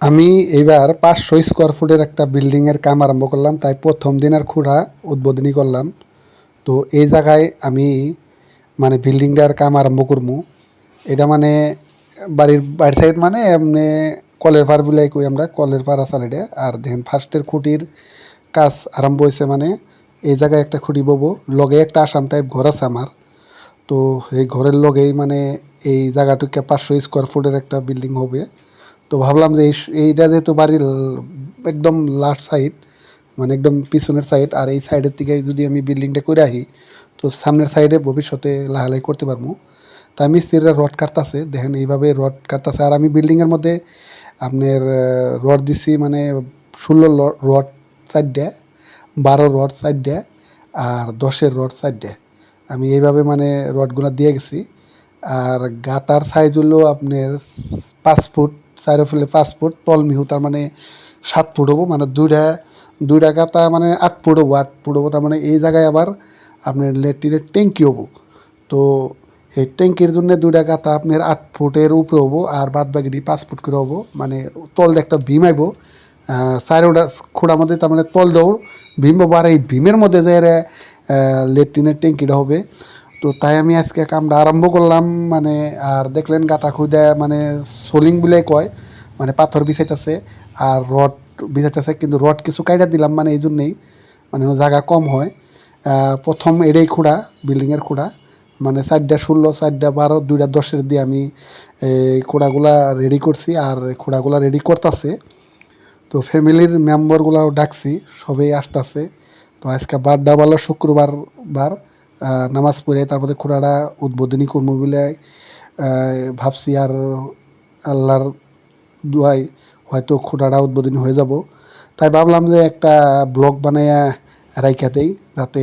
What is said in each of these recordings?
আমি এইবার পাঁচশো স্কোয়ার ফুটের একটা বিল্ডিংয়ের কাম আরম্ভ করলাম, তাই প্রথম দিনের খুঁড়া উদ্বোধনী করলাম। তো এই জায়গায় আমি মানে বিল্ডিংটার কাম আরম্ভ করব। এটা মানে বাড়ির বাড়ি সাইড মানে এমনি কলের পার বলে কই আমরা, কলের আছে এটা আর দেখেন ফার্স্টের খুঁটির কাজ আরম্ভ হয়েছে মানে এই জায়গায় একটা খুঁটি ববো। লগে একটা আসাম টাইপ ঘর আছে আমার। তো এই ঘরের লগেই মানে এই জায়গাটুকে পাঁচশো স্কোয়ার ফুটের একটা বিল্ডিং হবে। তো ভাবলাম যে এই- এইটা যেহেতু বাড়ির একদম লাস্ট সাইড মানে একদম পিছনের সাইড আর এই সাইডের থেকে যদি আমি বিল্ডিংটা করে আসি তো সামনের সাইডে ভবিষ্যতে লাহালাই করতে পারব। তা মিস্ত্রিরা রড কাটতাছে, দেখেন এইভাবে রড কাটতাছে। আর আমি বিল্ডিংয়ের মধ্যে আপনার রড দিছি মানে ষোলো রড চারটে বারো রড চারটে আর দশের রড চারটে আমি এইভাবে মানে রডগুলো দিয়ে গেছি। আর গাতার সাইজ হলো আপনার পাঁচ ফুট। চারো ফেলে পাঁচ ফুট, তল মিহু তার মানে সাত ফুট হব মানে দুইটা দুইটা গাতা মানে আট ফুট হব আট ফুট হব তার মানে এই জায়গায় আবার আপনার লেট্রিনের ট্যাঙ্কি হব। তো এই ট্যাঙ্কির জন্য দুইটা গাতা আপনার আট ফুটের উপরে হব আর বাদ বাকিটি পাঁচ ফুট করে হব মানে তল দিয়ে একটা ভীম আইব চারোটা খোড়ার মধ্যে তার মানে তল দৌড় ভীম হব আর এই ভীমের মধ্যে যে লেট্রিনের ট্যাঙ্কিটা হবে। তো তাই আমি আজকে কামটা আরম্ভ করলাম মানে আর দেখলেন গাতা খুদে মানে সোলিং বলে কয় মানে পাথর বিছাইতেছে আর রড বিছাইতেছে, কিন্তু রড কিছু কাইটা দিলাম মানে এই জন্যেই মানে জায়গা কম হয়। প্রথম এটাই খুঁড়া, বিল্ডিংয়ের খুঁড়া মানে চারটা ষোলো, চারটা বারো, দুইটা দশের দিয়ে আমি এই খুঁড়াগুলা রেডি করছি আর খুঁড়াগুলা রেডি করতেছে। তো ফ্যামিলির মেম্বারগুলাও ডাকছি, সবাই আসতেছে। তো আজকে বারডা বলো শুক্রবার বার নামাজ পড়ে তারপরে খুঁড়াটা উদ্বোধনী করব বলে ভাবছি আর আল্লাহর দুয়াই হয়তো খুঁড়াটা উদ্বোধনী হয়ে যাব। তাই ভাবলাম যে একটা ব্লগ বানাইয়া রাইখা দেই, যাতে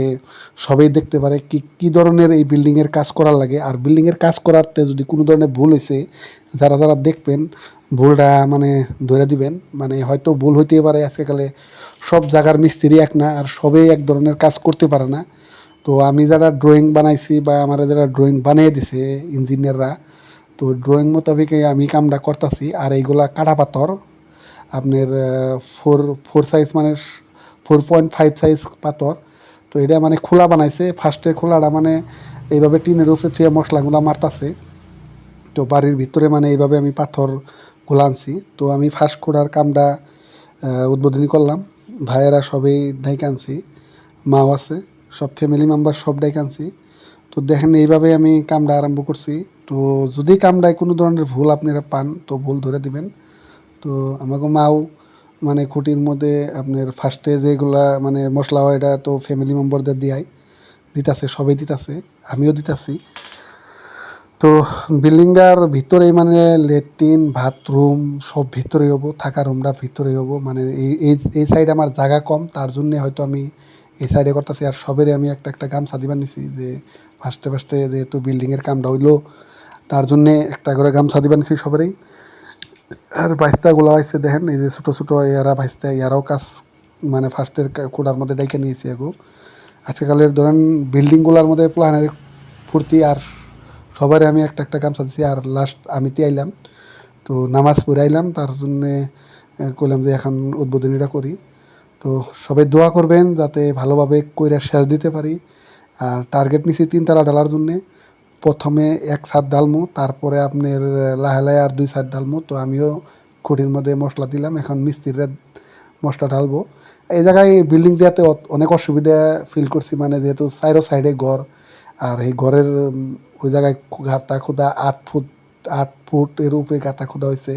সবাই দেখতে পারে কি কি ধরনের এই বিল্ডিংয়ের কাজ করার লাগে। আর বিল্ডিংয়ের কাজ করাতে যদি কোনো ধরনের ভুল হয়েছে যারা যারা দেখবেন, ভুলটা মানে ধরে দিবেন। মানে হয়তো ভুল হইতে পারে আজকালে সব জায়গার মিস্ত্রি এক না, আর সবাই এক ধরনের কাজ করতে পারে না। তো আমি যারা ড্রয়িং বানাইছি বা আমার যারা ড্রয়িং বানিয়ে দিছে ইঞ্জিনিয়াররা তো ড্রয়িং মোতাবেক আমি কামটা করতেছি। আর এইগুলা কাটা পাথর, আপনার ফোর ফোর সাইজ মানে ফোর পয়েন্ট ফাইভ সাইজ পাথর। তো এটা মানে খোলা বানাইছে। ফার্স্টে খোলাটা মানে এইভাবে টিনের উপরে চেয়ে মশলাগুলো মারতাছে। তো বাড়ির ভিতরে মানে এইভাবে আমি পাথরগুলো আনছি। তো আমি ফার্স্ট খোঁড়ার কামটা উদ্বোধনী করলাম। ভাইয়েরা সবাই ডাইকে আনছি। মাও আছে। সব ফ্যামিলি মেম্বার সব ডাইকে আনছি। তো দেখেন এইভাবে আমি কামটা আরম্ভ করছি। তো যদি কামটায় কোনো ধরনের ভুল আপনারা পান, তো ভুল ধরে দিবেন। তো আমাকে মাও মানে খুঁটির মধ্যে আপনার ফার্স্টে যেগুলা মানে মশলা হয় এটা তো ফ্যামিলি মেম্বারদের দিয়াই। দিতাছে, সবাই দিতাছে, আমিও দিতাছি। তো বিল্ডিংটার ভিতরেই মানে লেট্রিন, বাথরুম, সব ভিতরে হব, থাকা রুমটা ভিতরে হব। মানে এই এই সাইডে আমার জায়গা কম, তার জন্যে হয়তো আমি এই সাইডে করতেছি আর সবেরই আমি একটা একটা গামছা দিবার নিছি যে ফার্স্টে ফার্স্টে যেহেতু বিল্ডিংয়ের কামটা হইল, তার জন্যে একটা করে গামছা দিবার নিছি সবেরই। আর বাইস্তাগুলো আইসে দেখেন, এই যে ছোটো ছোটো ইয়ারা বাইস্তা ইয়ারাও কাজ মানে ফার্স্টের কোডার মধ্যে ডাইকে নিয়েছি এগো আজকালের ধরেন বিল্ডিংগুলোর মধ্যে প্ল্যানের ফুর্তি আর সবারই আমি একটা একটা গামছা দিছি আর লাস্ট আমি আইলাম। তো নামাজ পড়ে আইলাম, তার জন্যে কইলাম যে এখন উদ্বোধনীটা করি। তো সবাই দোয়া করবেন যাতে ভালোভাবে কইরা শেষ দিতে পারি। আর টার্গেট নিছি তিনতলা ডালার জন্যে। প্রথমে এক ছাদ ডালমু তারপরে আপনার, লাহে লাহে আর দুই ছাদ ডালমু তো আমিও খুঁটির মধ্যে মশলা দিলাম, এখন মিস্ত্রিরা মশলা ঢালবো। এই জায়গায় বিল্ডিং দেওয়াতে অনেক অসুবিধা ফিল করছি মানে যেহেতু সাইডো সাইডে ঘর, আর এই ঘরের ওই জায়গায় গাঁথা খোদা আট ফুট আট ফুট এর উপরে গাঁথা খোদা হয়েছে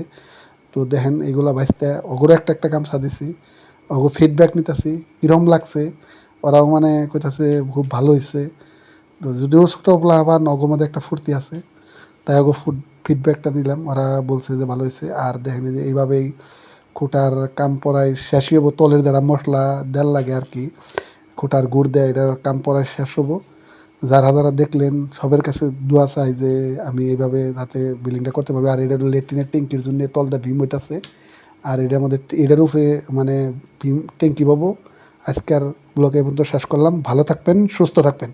তো দেখেন, এগুলা বাইসতে অগরও একটা একটা গামছা দিছি। অগো ফিডব্যাক নিতেছি, কিরম লাগছে? ওরাও মানে কইতাছে, খুব ভালো হয়েছে তো যদিও ছোটো বলা আবার নগমধ্যে একটা ফুর্তি আছে, তাই ওগো ফুড ফিডব্যাকটা নিলাম। ওরা বলছে যে ভালো হয়েছে আর দেখেন যে এইভাবেই খুঁটার কাম পড়ায় শেষ হব তলের দ্বারা মশলা দেল লাগে আর কি, খুঁটার গুড় দেয়, এটার কাম পড়ায় শেষ হব যারা যারা দেখলেন, সবের কাছে দোয়া চাই যে আমি এইভাবে যাতে বিল্ডিংটা করতে পারব, আর এটা লেট্রিনের ট্যাঙ্কির জন্য তলটা ভীম হইতাছে। আর এটা আমাদের এটার উপরে মানে ট্যাঙ্কি পাবো। আজকের ব্লকে পর্যন্ত শেষ করলাম। ভালো থাকবেন, সুস্থ থাকবেন।